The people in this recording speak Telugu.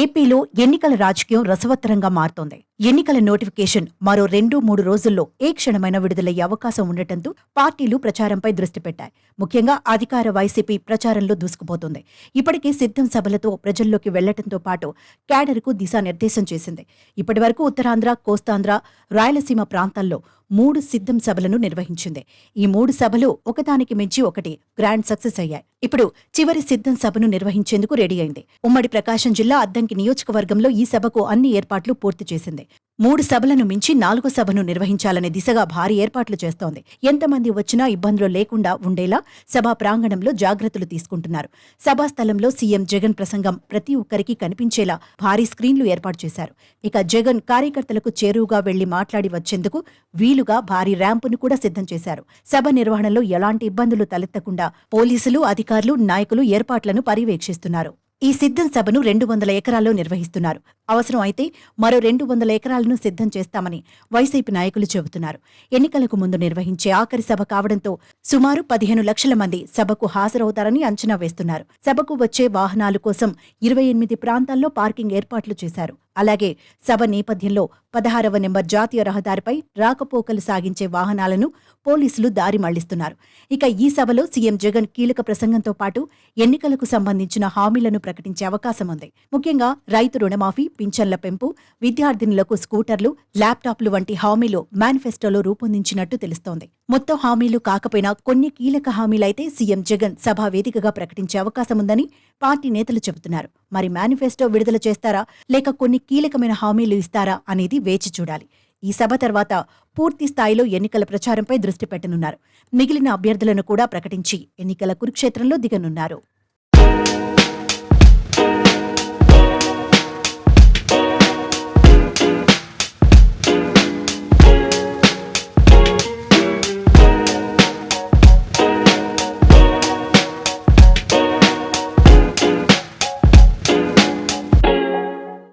ఏపీలో ఎన్నికల రాజకీయం రసవత్తరంగా మారుతోంది. ఎన్నికల నోటిఫికేషన్ మరో రెండు మూడు రోజుల్లో ఏ క్షణమైన విడుదలయ్యే అవకాశం ఉండటంతో పార్టీలు ప్రచారంపై దృష్టి పెట్టాయి. ముఖ్యంగా అధికార వైసీపీ ప్రచారంలో దూసుకుపోతుంది. ఇప్పటికే సిద్ధం సభలతో ప్రజల్లోకి వెళ్ళటంతో పాటు క్యాడర్కు దిశానిర్దేశం చేసింది. ఇప్పటివరకు ఉత్తరాంధ్ర కోస్తాంధ్ర రాయలసీమ ప్రాంతాల్లో మూడు సిద్ధం సభలను నిర్వహించింది. ఈ మూడు సభలు ఒకదానికి మించి ఒకటి గ్రాండ్ సక్సెస్ అయ్యాయి. ఇప్పుడు చివరి సిద్ధం సభను నిర్వహించేందుకు రెడీ అయింది. ఉమ్మడి ప్రకాశం జిల్లా అద్దంకి నియోజకవర్గంలో ఈ సభకు అన్ని ఏర్పాట్లు పూర్తి చేసింది. మూడు సభలను మించి నాలుగు సభను నిర్వహించాలనే దిశగా భారీ ఏర్పాట్లు చేస్తోంది. ఎంతమంది వచ్చినా ఇబ్బందులు లేకుండా ఉండేలా సభా ప్రాంగణంలో జాగ్రత్తలు తీసుకుంటున్నారు. సభా స్థలంలో సీఎం జగన్ ప్రసంగం ప్రతి ఒక్కరికి కనిపించేలా భారీ స్క్రీన్లు ఏర్పాటు చేశారు. ఇక జగన్ కార్యకర్తలకు చేరువుగా వెళ్ళి మాట్లాడి వచ్చేందుకు వీలుగా భారీ ర్యాంపును కూడా సిద్ధం చేశారు. సభ నిర్వహణలో ఎలాంటి ఇబ్బందులు తలెత్తకుండా పోలీసులు అధికారులు నాయకులు ఏర్పాట్లను పర్యవేక్షిస్తున్నారు. ఈ సిద్ధం సభను రెండు వందల ఎకరాల్లో నిర్వహిస్తున్నారు. అవసరం అయితే మరో రెండు వందల ఎకరాలను సిద్ధం చేస్తామని వైసీపీ నాయకులు చెబుతున్నారు. ఎన్నికలకు ముందు నిర్వహించే ఆఖరి సభ కావడంతో సుమారు పదిహేను లక్షల మంది సభకు హాజరవుతారని అంచనా వేస్తున్నారు. సభకు వచ్చే వాహనాల కోసం ఇరవై ఎనిమిది ప్రాంతాల్లో పార్కింగ్ ఏర్పాట్లు చేశారు. అలాగే సభ నేపథ్యంలో పదహారవ నెంబర్ జాతీయ రహదారిపై రాకపోకలు సాగించే వాహనాలను పోలీసులు దారి మళ్ళిస్తున్నారు. ఇక ఈ సభలో సీఎం జగన్ కీలక ప్రసంగంతో పాటు ఎన్నికలకు సంబంధించిన హామీలను ప్రకటించే అవకాశం ఉంది. ముఖ్యంగా రైతు రుణమాఫీ పింఛన్ల పెంపు విద్యార్థినులకు స్కూటర్లు ల్యాప్టాప్లు వంటి హామీలు మేనిఫెస్టోలో రూపొందించినట్టు తెలుస్తోంది. మొత్తం హామీలు కాకపోయినా కొన్ని కీలక హామీలైతే సీఎం జగన్ సభా వేదికగా ప్రకటించే అవకాశం ఉందని పార్టీ నేతలు చెబుతున్నారు. మరి మేనిఫెస్టో విడుదల చేస్తారా? లేక కొన్ని కీలకమైన హామీలు ఇస్తారా? అనేది వేచి చూడాలి. ఈ సభ తర్వాత పూర్తి స్థాయిలో ఎన్నికల ప్రచారంపై దృష్టి పెట్టనున్నారు. మిగిలిన అభ్యర్థులను కూడా ప్రకటించి ఎన్నికల కురుక్షేత్రంలో దిగనున్నారు.